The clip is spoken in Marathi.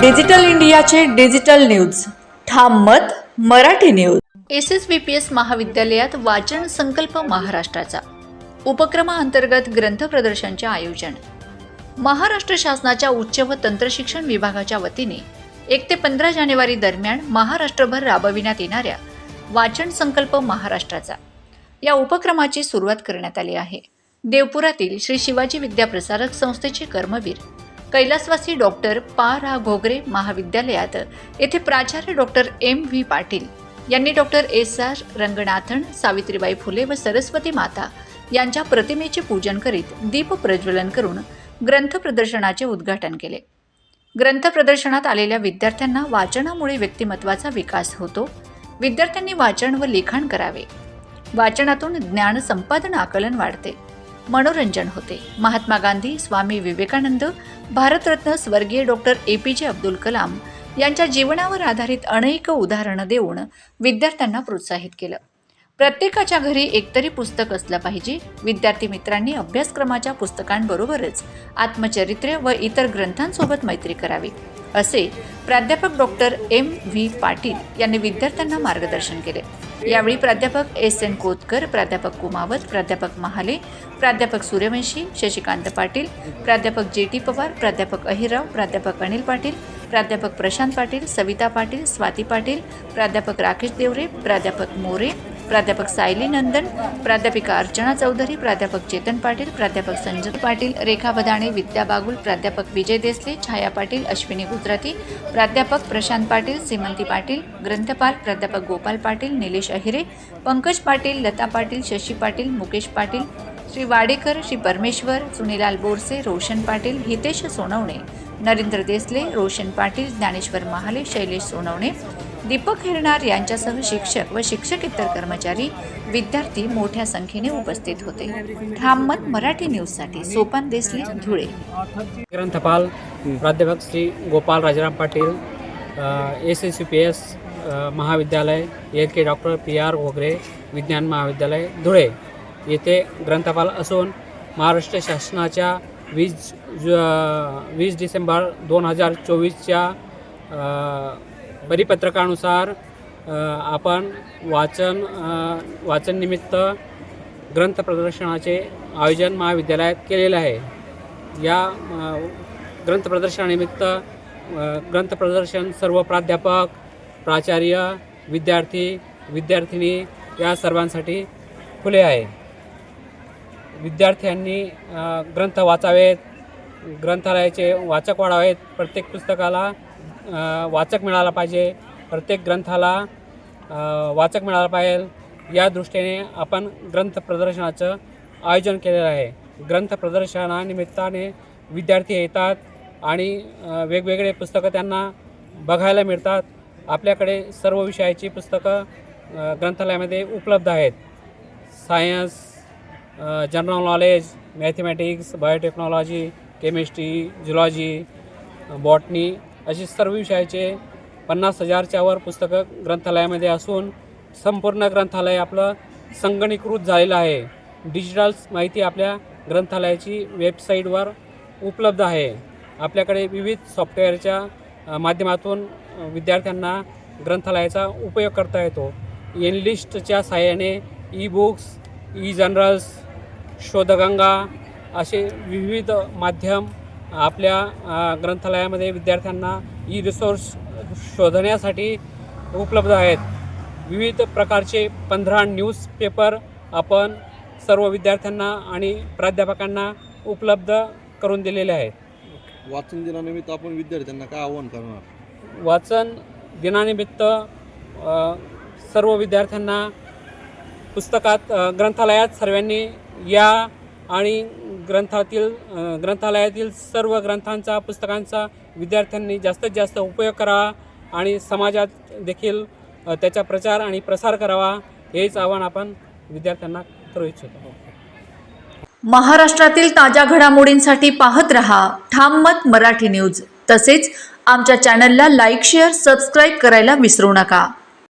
डिजिटल इंडियाचे डिजिटल न्यूज. ठाम मत Marathi news. S S B P S महाविद्यालयात वाचन संकल्प महाराष्ट्राचा उपक्रमाअंतर्गत ग्रंथ प्रदर्शनचे आयोजन. महाराष्ट्र शासनाच्या उच्च व तंत्रशिक्षण विभागाच्या वतीने एक ते पंधरा जानेवारी दरम्यान महाराष्ट्रभर राबविण्यात येणाऱ्या वाचन संकल्प महाराष्ट्राचा या उपक्रमाची सुरुवात करण्यात आली आहे. देवपुरातील श्री शिवाजी विद्याप्रसारक संस्थेचे कर्मवीर कैलासवासी डॉक्टर पा रा घोगरे महाविद्यालयात. येथे प्राचार्य डॉक्टर एम व्ही पाटील यांनी doctor S R Ranganathan Savitribai Phule व सरस्वती माता यांच्या प्रतिमेचे पूजन करीत दीप प्रज्वलन करून ग्रंथ प्रदर्शनाचे उद्घाटन केले. ग्रंथ प्रदर्शनात आलेल्या विद्यार्थ्यांना वाचनामुळे व्यक्तिमत्वाचा विकास होतो. विद्यार्थ्यांनी वाचन व लिखाण करावे. वाचनातून ज्ञान संपादन आकलन वाढते. मनोरंजन होते. महात्मा गांधी स्वामी विवेकानंद भारतरत्न स्वर्गीय डॉक्टर ए पी जे अब्दुल कलाम यांच्या जीवनावर आधारित अनेक उदाहरणं देऊन विद्यार्थ्यांना प्रोत्साहित केलं. प्रत्येकाच्या घरी एकतरी पुस्तक असलं पाहिजे. विद्यार्थी मित्रांनी अभ्यासक्रमाच्या पुस्तकांबरोबरच आत्मचरित्र व इतर ग्रंथांसोबत मैत्री करावी असे प्राध्यापक डॉक्टर एम व्ही पाटील यांनी विद्यार्थ्यांना मार्गदर्शन केले. यावेळी प्राध्यापक एस एन कोतकर प्राध्यापक कुमावत प्राध्यापक महाले प्राध्यापक सूर्यवंशी शशिकांत पाटील प्राध्यापक जे टी पवार प्राध्यापक अहिरराव प्राध्यापक अनिल पाटील प्राध्यापक प्रशांत पाटील सविता पाटील स्वाती पाटील प्राध्यापक राकेश देवरे प्राध्यापक मोरे प्राध्यापक सायली नंदन प्राध्यापिका अर्चना चौधरी प्राध्यापक चेतन पाटील प्राध्यापक संजय पाटील रेखा बदाणे विद्या बागुल प्राध्यापक विजय देसले छाया पाटील अश्विनी गुजराती प्राध्यापक प्रशांत पाटील सीमंती पाटील ग्रंथपाल प्राध्यापक गोपाल पाटील निलेश अहिरे पंकज पाटील लता पाटील शशी पाटील मुकेश पाटील श्री वाडेकर श्री परमेश्वर सुनीलाल बोरसे रोशन पाटील हितेश सोनवणे नरेंद्र देसले रोशन पाटील ज्ञानेश्वर महाले शैलेश सोनवणे दीपक हिरणार यांच्यासह शिक्षक व शिक्षकेतर कर्मचारी विद्यार्थी मोठ्या संख्येने उपस्थित होते. ठाममत मराठी न्यूजसाठी सोपान देसले धुळे. ग्रंथपाल प्राध्यापक Shri Gopal Rajaram Patil S S C P S महाविद्यालय L K doctor P R Ghogare विज्ञान महाविद्यालय धुळे. येथे ग्रंथपाल असून महाराष्ट्र शासनाच्या वीस वीस डिसेंबर दोन हजार चोवीसच्या परिपत्रकानुसार आपण वाचन वाचननिमित्त ग्रंथ प्रदर्शनाचे आयोजन महाविद्यालयात केलेले आहे. या ग्रंथ प्रदर्शनानिमित्त ग्रंथ प्रदर्शन सर्व प्राध्यापक प्राचार्य विद्यार्थी विद्यार्थिनी या सर्वांसाठी खुले आहे. विद्यार्थ्यांनी ग्रंथ वाचावेत ग्रंथालयाचे वाचक वाढावेत प्रत्येक पुस्तकाला वाचक मिळाला पाहिजे. प्रत्येक ग्रंथाला वाचक मिळाला पाहिजे. या दृष्टीने आपण ग्रंथ प्रदर्शनाचं आयोजन केलेलं आहे. ग्रंथ प्रदर्शनानिमित्ताने विद्यार्थी येतात आणि वेगवेगळे पुस्तकं त्यांना बघायला मिळतात. आपल्याकडे सर्व विषयाची पुस्तकं ग्रंथालयामध्ये उपलब्ध आहेत. Science general knowledge mathematics biotechnology chemistry zoology botany अशी सर्व विषयाचे पन्नास हजारच्या वर पुस्तकं ग्रंथालयामध्ये असून संपूर्ण ग्रंथालय आपलं संगणीकृत झालेलं आहे. डिजिटल माहिती आपल्या ग्रंथालयाची वेबसाईटवर उपलब्ध आहे. आपल्याकडे विविध सॉफ्टवेअरच्या माध्यमातून विद्यार्थ्यांना ग्रंथालयाचा उपयोग करता येतो. एनलिस्टच्या सहाय्याने e books e journals Shodhganga असे विविध माध्यम आपल्या ग्रंथालयामध्ये विद्यार्थ्यांना ई रिसोर्स शोधण्यासाठी उपलब्ध आहेत. विविध प्रकारचे पंधरा न्यूजपेपर आपण सर्व विद्यार्थ्यांना आणि प्राध्यापकांना उपलब्ध करून दिलेले आहेत. वाचन दिनानिमित्त आपण विद्यार्थ्यांना काय आव्हान करणार? वाचन दिनानिमित्त सर्व विद्यार्थ्यांना पुस्तकात ग्रंथालयात सर्वांनी या आणि ग्रंथातील ग्रंथालयातील सर्व ग्रंथांचा पुस्तकांचा विद्यार्थ्यांनी जास्तीत जास्त उपयोग करावा आणि समाजात देखील त्याचा प्रचार आणि प्रसार करावा हेच आव्हान आपण विद्यार्थ्यांना करू इच्छितो. महाराष्ट्रातील ताज्या घडामोडींसाठी पाहत रहा ठाम मत मराठी न्यूज. तसेच आमच्या चॅनलला लाईक शेअर सबस्क्राईब करायला विसरू नका.